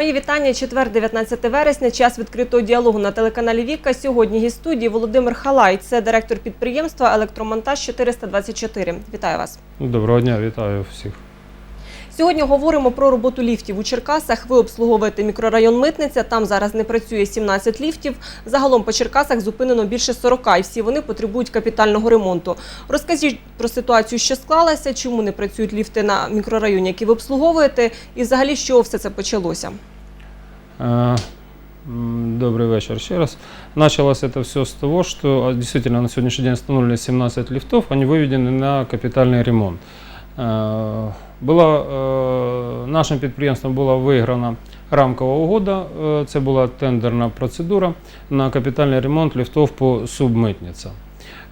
Мої вітання. Четвер, 19 вересня. Час відкритого діалогу на телеканалі Віка. Сьогодні гість студії Володимир Халай. Це директор підприємства Електромонтаж 424. Вітаю вас. Доброго дня, вітаю всіх. Сьогодні говоримо про роботу ліфтів у Черкасах. Ви обслуговуєте мікрорайон Митниця. Там зараз не працює 17 ліфтів. Загалом по Черкасах зупинено більше 40, і всі вони потребують капітального ремонту. Розкажіть про ситуацію, що склалася, чому не працюють ліфти на мікрорайоні, які ви обслуговуєте, і взагалі з чого все це почалося. Э, м, Добрый вечер еще раз. Началось это все с того, что а, действительно на сегодняшний день установлены 17 лифтов, они выведены на капитальный ремонт. Э, Була, е, нашим підприємством була виграна рамкова угода, е, це була тендерна процедура на капітальний ремонт ліфтов по субмитнице.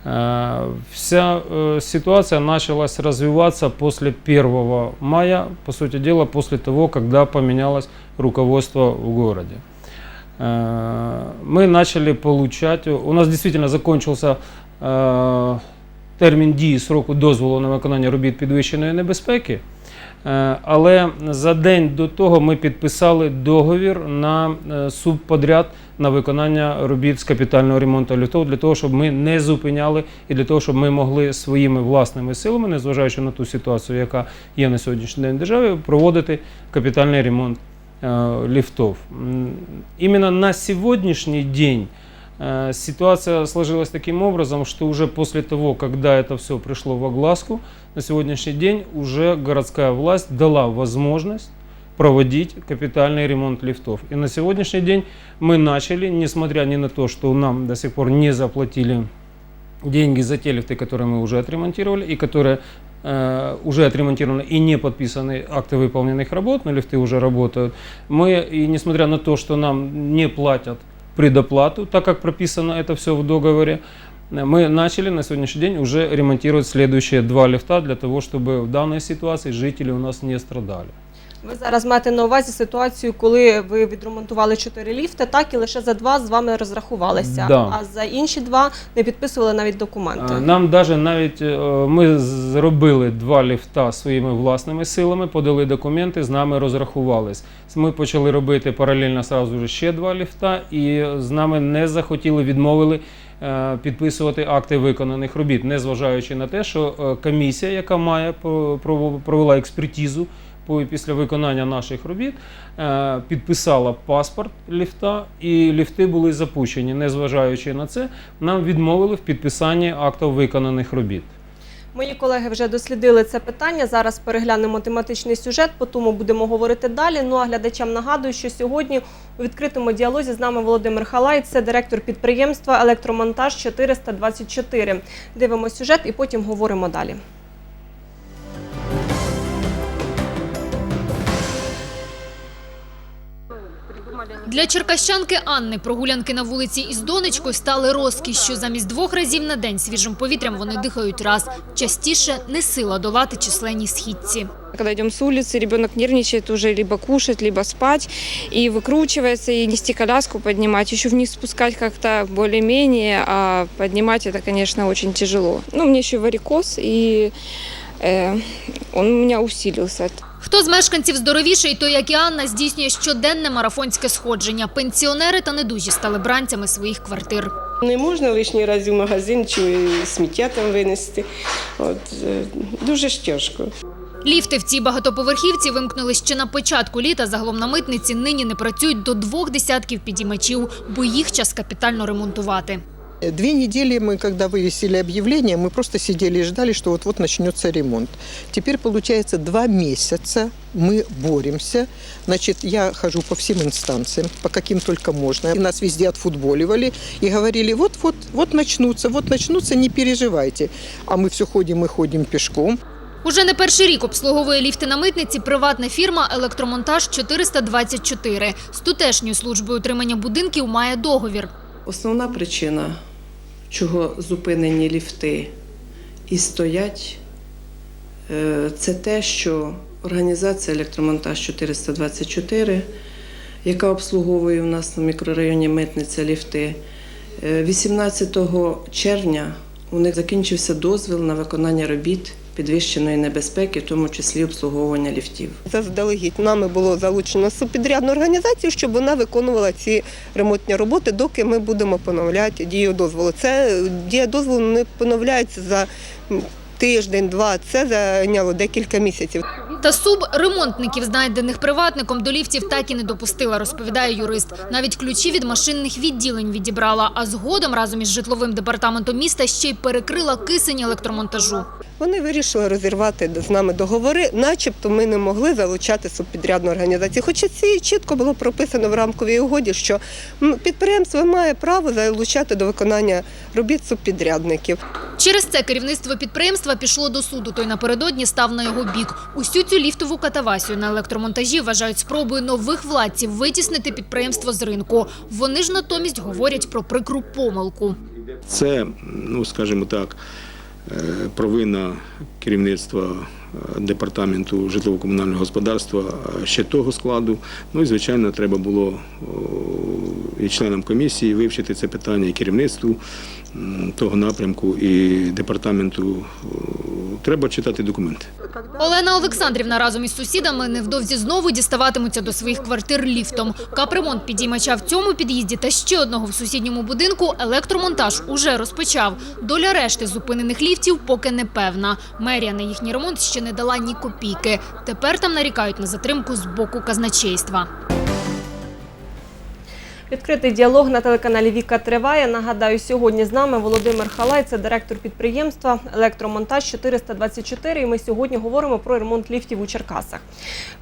Э, Вся э, ситуация началась развиваться после 1 мая, по сути дела, после того, когда поменялось руководство в городе. Э, Мы начали получать, у нас действительно закончился э, термін дії сроку дозволу на виконання робіт підвищеної небезпеки. Е, Але за день до того ми підписали договір на е, субподряд на виконання робіт з капітального ремонту ліфтов для того, щоб ми не зупиняли і для того, щоб ми могли своїми власними силами, незважаючи на ту ситуацію, яка є на сьогоднішній день в державі, проводити капітальний ремонт э, лифтов. М, Именно на сегодняшний день э, ситуация сложилась таким образом, что уже после того, когда это все пришло в огласку, на сегодняшний день уже городская власть дала возможность проводить капитальный ремонт лифтов. И на сегодняшний день мы начали, несмотря ни на то, что нам до сих пор не заплатили деньги за те лифты, которые мы уже отремонтировали и которые э, уже отремонтированы и не подписаны акты выполненных работ, но лифты уже работают. Мы, и несмотря на то, что нам не платят предоплату, так как прописано это все в договоре, э, мы начали на сегодняшний день уже ремонтировать следующие два лифта для того, чтобы в данной ситуации жители у нас не страдали. Ви зараз маєте на увазі ситуацію, коли ви відремонтували чотири ліфти, так і лише за два з вами розрахувалися, Да. а за інші два не підписували навіть документи. Е, Нам даже навіть е, ми зробили два ліфта своїми власними силами, подали документи, з нами розрахувались. Ми почали робити паралельно сразу ж ще два ліфта, і з нами не захотіли, відмовили е, підписувати акти виконаних робіт, незважаючи на те, що е, комісія, яка має про- прово- провела експертизу після виконання наших робіт, е, підписала паспорт ліфта, і ліфти були запущені. Незважаючи на це, нам відмовили в підписанні актів виконаних робіт. Мої колеги вже дослідили це питання. Зараз переглянемо тематичний сюжет, по тому будемо говорити далі. Ну а глядачам нагадую, що сьогодні у відкритому діалозі з нами Володимир Халай, це директор підприємства Електромонтаж 424. Дивимо сюжет і потім говоримо далі. Для черкащанки Анни прогулянки на вулиці із донечкою стали розкішшю. Замість двох разів на день свіжим повітрям вони дихають раз. Частіше не сила долати численні східці. Когда идем с улицы, ребенок нервничает уже либо кушать, либо спать, и выкручивается, и нести коляску, поднимать, еще вниз спускать как-то более-менее, а поднимать это, конечно, очень тяжело. Ну, мне еще варикоз, и э, он у меня усилился. Хто з мешканців здоровіший, той, як і Анна, здійснює щоденне марафонське сходження. Пенсіонери та недужі стали бранцями своїх квартир. Не можна лишній раз в магазин чи сміття там винести. От, е, дуже тяжко. Ліфти в цій багатоповерхівці вимкнули ще на початку літа. Загалом на митниці нині не працюють до двох десятків підіймачів, бо їх час капітально ремонтувати. Две недели мы, когда вывесили объявление, мы просто сидели и ждали, что вот-вот начнется ремонт. Теперь, получается, два месяца мы боремся. Значит, я хожу по всем инстанциям, по каким только можно. И нас везде отфутболивали и говорили, вот-вот, вот начнутся, вот начнутся, не переживайте. А мы все ходим и ходим пешком. Уже не перший рік обслуговує ліфти на митниці приватна фірма «Електромонтаж 424». З тутешньою службою утримання будинків має договір. Основна причина, чого зупинені ліфти і стоять, е, це те, що організація Електромонтаж 424, яка обслуговує у нас на мікрорайоні Митниця ліфти, е, 18 червня У них закінчився дозвіл на виконання робіт підвищеної небезпеки, в тому числі обслуговування ліфтів. Заздалегідь нами було залучено субпідрядну організацію, щоб вона виконувала ці ремонтні роботи, доки ми будемо поновляти дію дозволу. Це дія дозволу не поновляється за тиждень-два. Це зайняло декілька місяців. Та суб ремонтників, знайдених приватником, до ліфтів так і не допустила, розповідає юрист. Навіть ключі від машинних відділень відібрала, а згодом разом із житловим департаментом міста ще й перекрила кисень електромонтажу. Вони вирішили розірвати з нами договори, начебто ми не могли залучати субпідрядну організацію. Хоча це чітко було прописано в рамковій угоді, що підприємство має право залучати до виконання робіт субпідрядників. Через це керівництво підприємства пішло до суду. Той напередодні став на його бік. Усю цю ліфтову катавасію на електромонтажі вважають спробою нових владців витіснити підприємство з ринку. Вони ж натомість говорять про прикру помилку. Це, ну скажімо так, е, провина керівництва департаменту житлово-комунального господарства ще того складу. Ну і звичайно, треба було і членам комісії вивчити це питання, і керівництву того напрямку, і департаменту. Треба читати документи. Олена Олександрівна разом із сусідами невдовзі знову діставатимуться до своїх квартир ліфтом. Капремонт підіймача в цьому під'їзді та ще одного в сусідньому будинку електромонтаж уже розпочав. Доля решти зупинених ліфтів поки не певна. Мерія на їхній ремонт ще не дала ні копійки. Тепер там нарікають на затримку з боку казначейства. Відкритий діалог на телеканалі Віка триває. Нагадаю, сьогодні з нами Володимир Халай, це директор підприємства Електромонтаж 424. І ми сьогодні говоримо про ремонт ліфтів у Черкасах.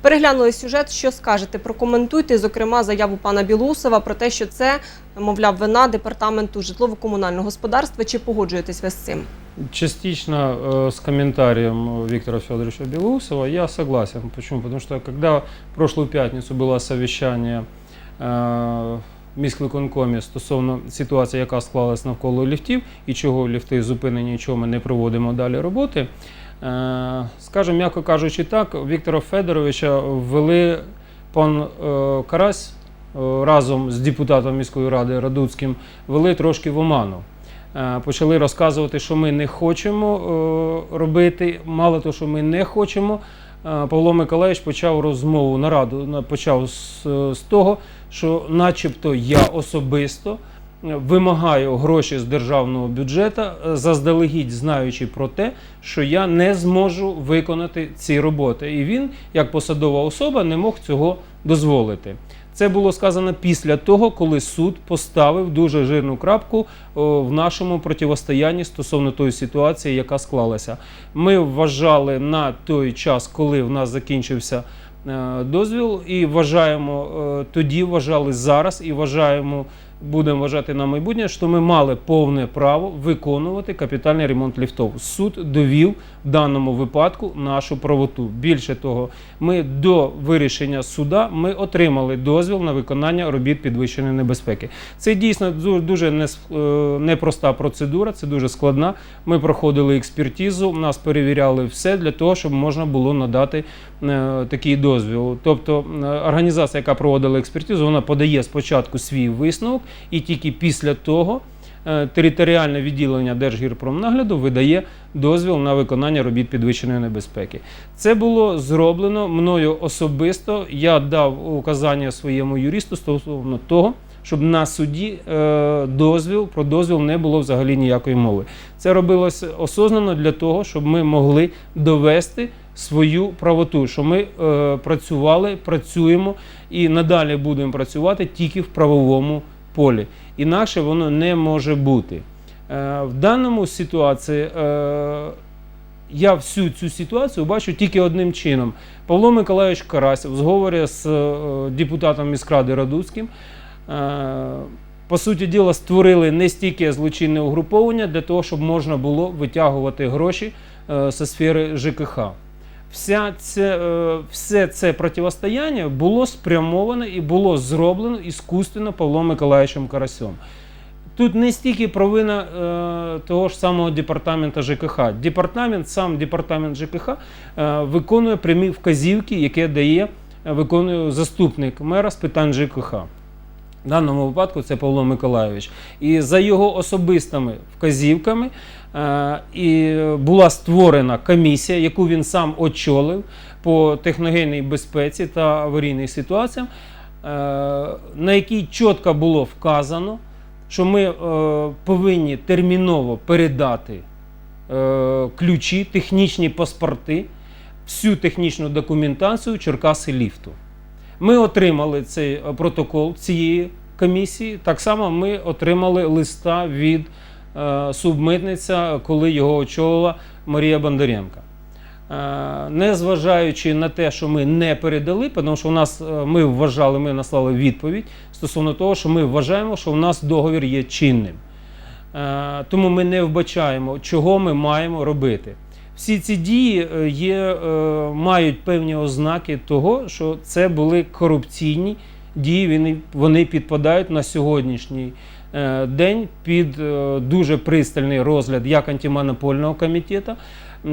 Переглянули сюжет. Що скажете? Прокоментуйте, зокрема, заяву пана Білусова про те, що це, мовляв, вина департаменту житлово-комунального господарства. Чи погоджуєтесь ви з цим? Частично э, с комментарием Виктора Федоровича Белоусова я согласен. Почему? Потому что когда в прошлую пятницу было совещание э, в міськвиконкомі стосовно ситуації, яка склалась навколо ліфтів і чого ліфти зупинені, і чого ми не проводимо далі роботи. Е, Скажімо, м'яко кажучи так, Віктора Федоровича ввели пан е, Карась е, разом з депутатом міської ради Радуцьким ввели трошки в оману. Почали розказувати, що ми не хочемо робити. Мало того, що ми не хочемо. Павло Миколаївич почав розмову нараду. на- Почав з того, що, начебто, я особисто вимагаю гроші з державного бюджету, е, заздалегідь знаючи про те, що я не зможу виконати ці роботи. І він, як посадова особа, не мог цього дозволити. Це було сказано після того, коли суд поставив дуже жирну крапку в нашому противостоянні стосовно тої ситуації, яка склалася. Ми вважали на той час, коли в нас закінчився дозвіл, і вважаємо е, тоді, вважали зараз і вважаємо. Будемо вважати на майбутнє, що ми мали повне право виконувати капітальний ремонт ліфтов. Суд довів даному випадку нашу правоту. Більше того, ми до вирішення суда ми отримали дозвіл на виконання робіт підвищеної небезпеки. Це дійсно дуже е, непроста процедура, це дуже складна. Ми проходили експертизу, нас перевіряли все для того, щоб можна було надати е, такий дозвіл. Тобто е, організація, яка проводила експертизу, вона подає спочатку свій висновок, і тільки після того. Е, Територіальне відділення Держгірпромнагляду видає дозвіл на виконання робіт підвищеної небезпеки. Це було зроблено мною особисто. Я дав указання своєму юристу стосовно того, щоб на суді е, дозвіл про дозвіл не було взагалі ніякої мови. Це робилося осознано для того, щоб ми могли довести свою правоту, що ми е, працювали, працюємо і надалі будемо працювати тільки в правовому полі. Інакше воно не може бути. Е, в даному ситуації е, я всю цю ситуацію бачу тільки одним чином. Павло Миколайович Карась в зговорі з е, депутатом міськради Радуцьким. По суті діла, створили не стільки злочинне угруповання для того, щоб можна було витягувати гроші зі сфери ЖКХ. Вся це, все це протистояння було спрямоване і було зроблено іскусственно Павлом Миколаївичем Карасьом. Тут не стільки провина е, того ж самого департаменту ЖКХ. Департамент, сам департамент ЖКХ е, виконує прямі вказівки, які дає, е, виконує заступник мера з питань ЖКХ. В даному випадку це Павло Миколайович. І за його особистими вказівками е, і була створена комісія, яку він сам очолив по техногенній безпеці та аварійних ситуаціям, е, на якій чітко було вказано, що ми е, повинні терміново передати ключі, технічні паспорти, всю технічну документацію Черкаси ліфту. Ми отримали цей е, протокол цієї комісії. Так само ми отримали листа від е, субмитниця, коли його очолила Марія Бондаренка. Е, Незважаючи на те, що ми не передали, тому що у нас ми вважали, ми наслали відповідь стосовно того, що ми вважаємо, що у нас договір є чинним. Тому ми не вбачаємо, чого ми маємо робити. Всі ці дії е, є, е, мають певні ознаки того, що це були корупційні дії. Вони, підпадають на сьогоднішній е, день під дуже пристальний розгляд як антимонопольного комітету.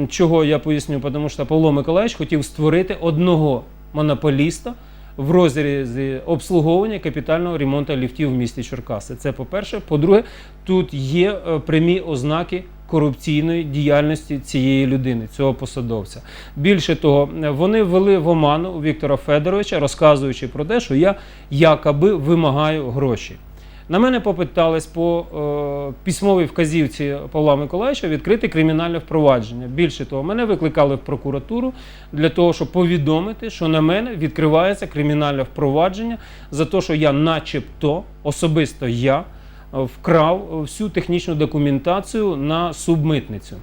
Чого я поясню, тому що Павло Миколаївич хотів створити одного монополіста в розрізі обслуговування капітального ремонту ліфтів в місті Черкаси. Це по-перше. По-друге, тут є прямі ознаки корупційної діяльності цієї людини, цього посадовця. Більше того, вони ввели в оману Віктора Федоровича, розказуючи про те, що я якоби вимагаю гроші. На мене попитались по е, письмовій вказівці Павла Миколаївича відкрити кримінальне впровадження. Більше того, мене викликали в прокуратуру для того, щоб повідомити, що на мене відкривається кримінальне впровадження за те, що я, начебто, особисто я вкрав всю технічну документацію на субмитницю.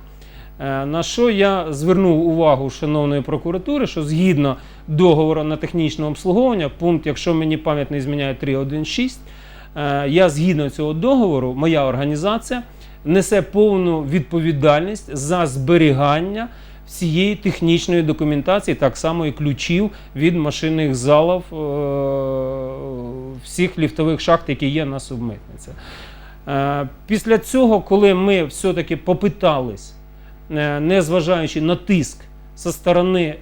Е, На що я звернув увагу шановної прокуратури, що згідно договору на технічне обслуговування, пункт, якщо мені пам'ять не зміняє 3.1.6, е, я згідно цього договору, моя організація несе повну відповідальність за зберігання всієї технічної документації, так само і ключів від машинних залів е, всіх ліфтових шахт, які є на субмитниці. Е, Після цього, коли ми все-таки попитались, не незважаючи на тиск зі сторони е,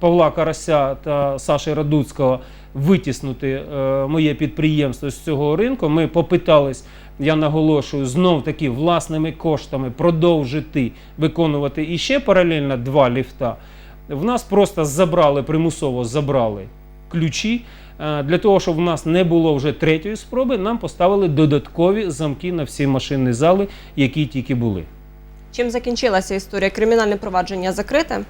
Павла Карася та Саші Радуцького витіснути е, моє підприємство з цього ринку, ми попитались, я наголошую, знов таки власними коштами продовжити виконувати іще паралельно два ліфта. В нас просто забрали, примусово забрали ключі. Е, Для того, щоб в нас не було вже третьої спроби, нам поставили додаткові замки на всі машинні зали, які тільки були. Чим закінчилася історія? Кримінальне провадження закрите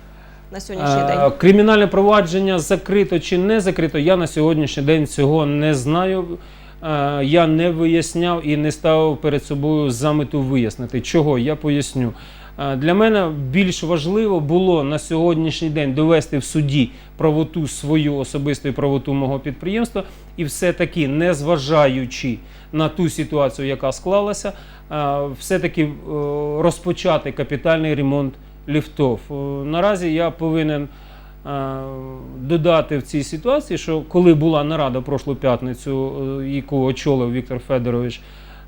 на сьогоднішній Е, день? Кримінальне провадження закрито чи не закрито, я на сьогоднішній день цього не знаю. Е, Я не виясняв і не ставив перед собою за мету вияснити. Чого? Я поясню. Е, Для мене більш важливо було на сьогоднішній день довести в суді правоту свою особисту і правоту мого підприємства, і все-таки, незважаючи на ту ситуацію, яка склалася, е, все-таки розпочати капітальний ремонт ліфтов. Наразі я повинен додати в цій ситуації, що коли була нарада прошлу п'ятницю, е, яку очолив Віктор Федорович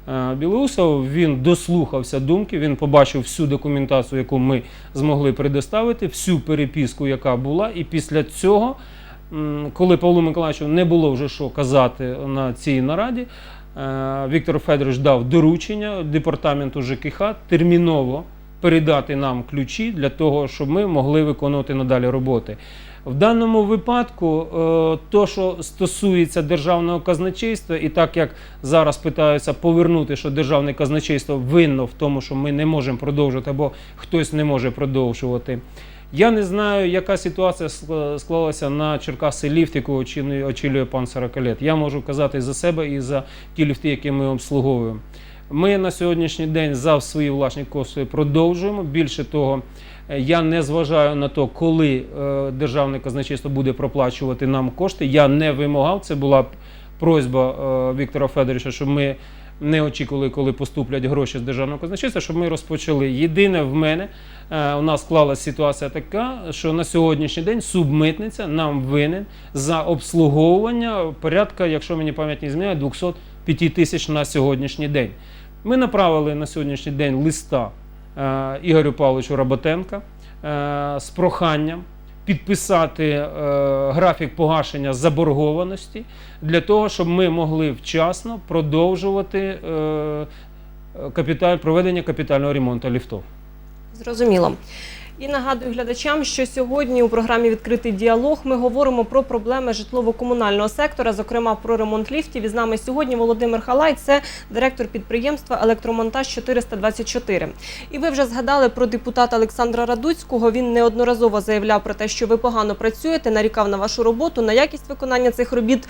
е, Білоусов, він дослухався думки, він побачив всю документацію, яку ми змогли предоставити, всю переписку, яка була, і після цього. Коли Павлу Миколаївичу не було вже що казати на цій нараді, е, Віктор Федорович дав доручення департаменту ЖКХ терміново передати нам ключі для того, щоб ми могли виконувати надалі роботи. В даному випадку, е, то, що стосується державного казначейства, і так як зараз питаються повернути, що державне казначейство винно в тому, що ми не можемо продовжувати, або хтось не може продовжувати. Я не знаю, яка ситуація склалася на Черкаси ліфт, яку очолює, пан Сорокалет. Я можу казати за себе і за ті ліфти, які ми обслуговуємо. Ми на сьогоднішній день за свої власні кошти продовжуємо. Більше того, е, я не зважаю на те, коли е, державне казначейство буде проплачувати нам кошти. Я не вимагав. Це була просьба е, Віктора Федоровича, щоб ми не очікували, коли поступлять гроші з державного казначейства, щоб ми розпочали. Єдине в мене у нас склалася ситуація така, що на сьогоднішній день субмитниця нам винен за обслуговування порядка, якщо мені пам'ять не зміняє, 205 тисяч на сьогоднішній день. Ми направили на сьогоднішній день листа е, Ігорю Павловичу Работенка е, з проханням підписати е, графік погашення заборгованості для того, щоб ми могли вчасно продовжувати е, капіталь, проведення капітального ремонту ліфтів. Зрозуміло. І нагадую глядачам, що сьогодні у програмі Відкритий діалог ми говоримо про проблеми житлово-комунального сектора, зокрема про ремонт ліфтів. І з нами сьогодні Володимир Халай, це директор підприємства Електромонтаж 424. І ви вже згадали про депутата Олександра Радуцького. Він неодноразово заявляв про те, що ви погано працюєте, нарікав на вашу роботу, на якість виконання цих робіт.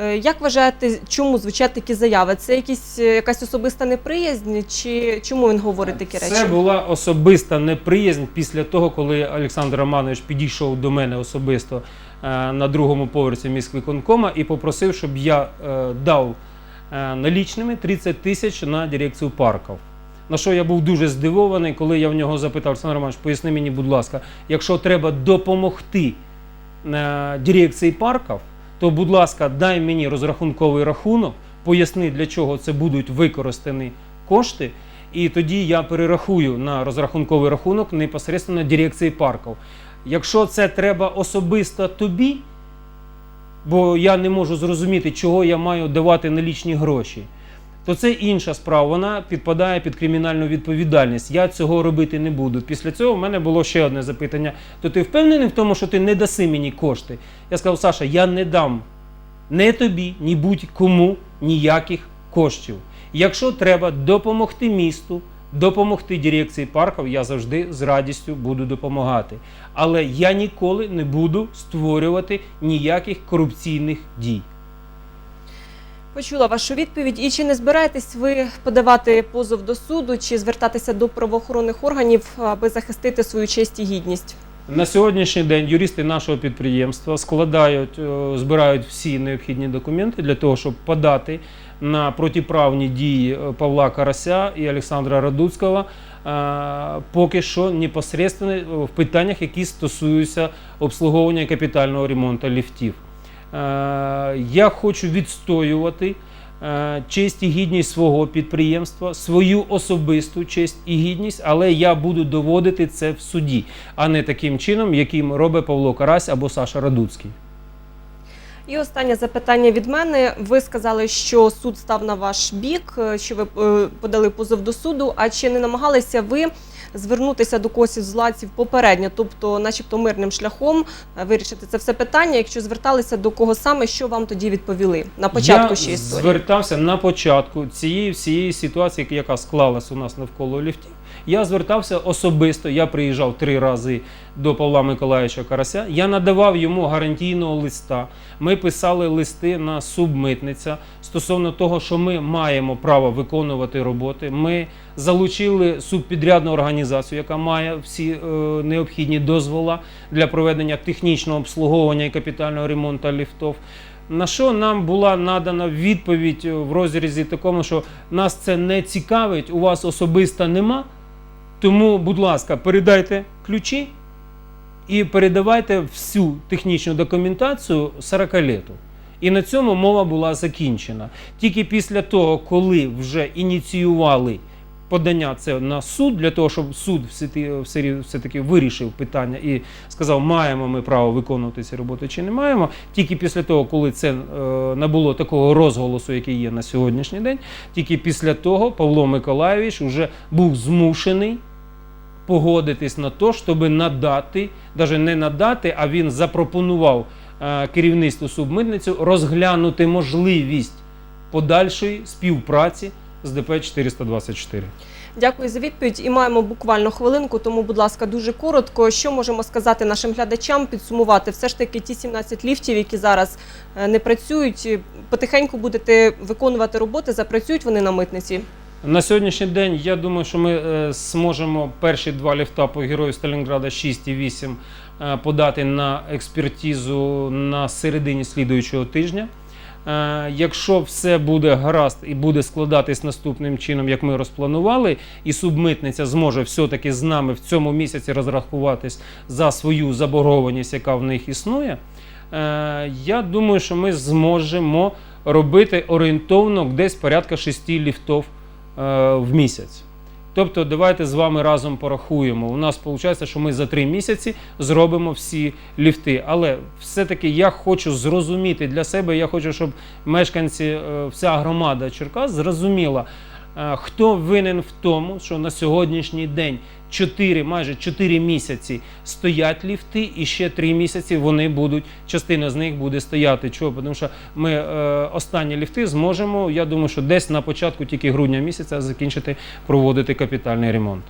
Е, Як вважаєте, чому звучать такі заяви? Це якісь е, якась особиста неприязнь, чи чому він говорить такі речі? Це була особиста неприязнь після того, коли Олександр Романович підійшов до мене особисто е, на другому поверсі міськвиконкома і попросив, щоб я дав налічними 30 тисяч на дирекцію парків. На що я був дуже здивований, коли я в нього запитав, Олександр Романович, поясни мені, будь ласка, якщо треба допомогти дирекції парків, то, будь ласка, дай мені розрахунковий рахунок, поясни, для чого це будуть використані кошти, і тоді я перерахую на розрахунковий рахунок непосередньо дирекції парків. Якщо це треба особисто тобі, бо я не можу зрозуміти, чого я маю давати налічні гроші, то це інша справа. Вона підпадає під кримінальну відповідальність. Я цього робити не буду. Після цього в мене було ще одне запитання: то ти впевнений в тому, що ти не даси мені кошти? Я сказав, Саша, я не дам не тобі, ні будь-кому ніяких коштів. Якщо треба допомогти місту, допомогти дирекції парків, я завжди з радістю буду допомагати. Але я ніколи не буду створювати ніяких корупційних дій. Почула вашу відповідь. І чи не збираєтесь ви подавати позов до суду, чи звертатися до правоохоронних органів, аби захистити свою честь і гідність? На сьогоднішній день юристи нашого підприємства складають, е, збирають всі необхідні документи для того, щоб подати на протиправні дії е, Павла Карася і Олександра Радуцького е, поки що непосередньо в питаннях, які стосуються обслуговування капітального ремонту ліфтів. Е, Я хочу відстоювати е, честь і гідність свого підприємства, свою особисту честь і гідність, але я буду доводити це в суді, а не таким чином, яким робить Павло Карась або Саша Радуцький. І останнє запитання від мене. Ви сказали, що суд став на ваш бік, е, що ви подали позов до суду. А чи не намагалися ви звернутися до когось із владців попередньо, тобто, начебто, мирним шляхом е, вирішити це все питання? Якщо зверталися до кого саме, що вам тоді відповіли на початку ще історії? звертався на початку цієї всієї ситуації, яка склалась у нас навколо ліфтів. Я звертався особисто. Я приїжджав три рази до Павла Миколаївича Карася. Я надавав йому гарантійного листа. Ми писали листи на субмитниця стосовно того, що ми маємо право виконувати роботи. Ми залучили субпідрядну організацію, яка має всі е, необхідні дозвола для проведення технічного обслуговування і капітального ремонту ліфтів. На що нам була надана відповідь в розрізі такому, що нас це не цікавить, у вас особисто нема. Тому, будь ласка, передайте ключі і передавайте всю технічну документацію 40 літу. І на цьому мова була закінчена. Тільки після того, коли вже ініціювали подання це на суд, для того, щоб суд все-таки, вирішив питання і сказав, маємо ми право виконувати ці роботи чи не маємо. Тільки після того, коли це е, набуло такого розголосу, який є на сьогоднішній день, тільки після того Павло Миколаєвич вже був змушений погодитись на те, щоб надати, навіть не надати, а він запропонував е, керівництву субмитницю розглянути можливість подальшої співпраці з ДП 424. Дякую за відповідь. І маємо буквально хвилинку, тому, будь ласка, дуже коротко. Що можемо сказати нашим глядачам, підсумувати? Все ж таки, ті 17 ліфтів, які зараз е, не працюють, потихеньку будете виконувати роботи, запрацюють вони на митниці. На сьогоднішній день я думаю, що ми е, зможемо перші два ліфта по герою Сталінграда 6 і 8 е, подати на експертизу на середині слідуючого тижня. Е, Якщо все буде гаразд і буде складатись наступним чином, як ми розпланували, і субмитниця зможе все-таки з нами в цьому місяці розрахуватись за свою заборгованість, яка в них існує, я думаю, що ми зможемо робити орієнтовно десь порядка 6 ліфтів е, в місяць. Тобто, давайте з вами разом порахуємо. У нас виходить, що ми за три місяці зробимо всі ліфти. Але все-таки я хочу зрозуміти для себе, я хочу, щоб мешканці, е, вся громада Черкас зрозуміла, е, хто винен в тому, що на сьогоднішній день 4, майже 4 місяці стоять ліфти, і ще 3 місяці вони будуть, частина з них буде стояти. Чого? Тому що ми е, останні ліфти зможемо, я думаю, що десь на початку тільки грудня місяця закінчити проводити капітальний ремонт.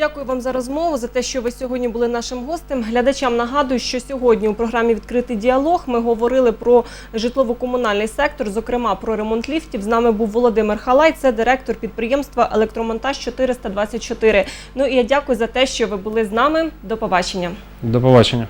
Дякую вам за розмову, за те, що ви сьогодні були нашим гостем. Глядачам нагадую, що сьогодні у програмі Відкритий діалог ми говорили про житлово-комунальний сектор, зокрема про ремонт ліфтів. З нами був Володимир Халай, це директор підприємства Електромонтаж 424. Ну і я дякую за те, що ви були з нами. До побачення. До побачення.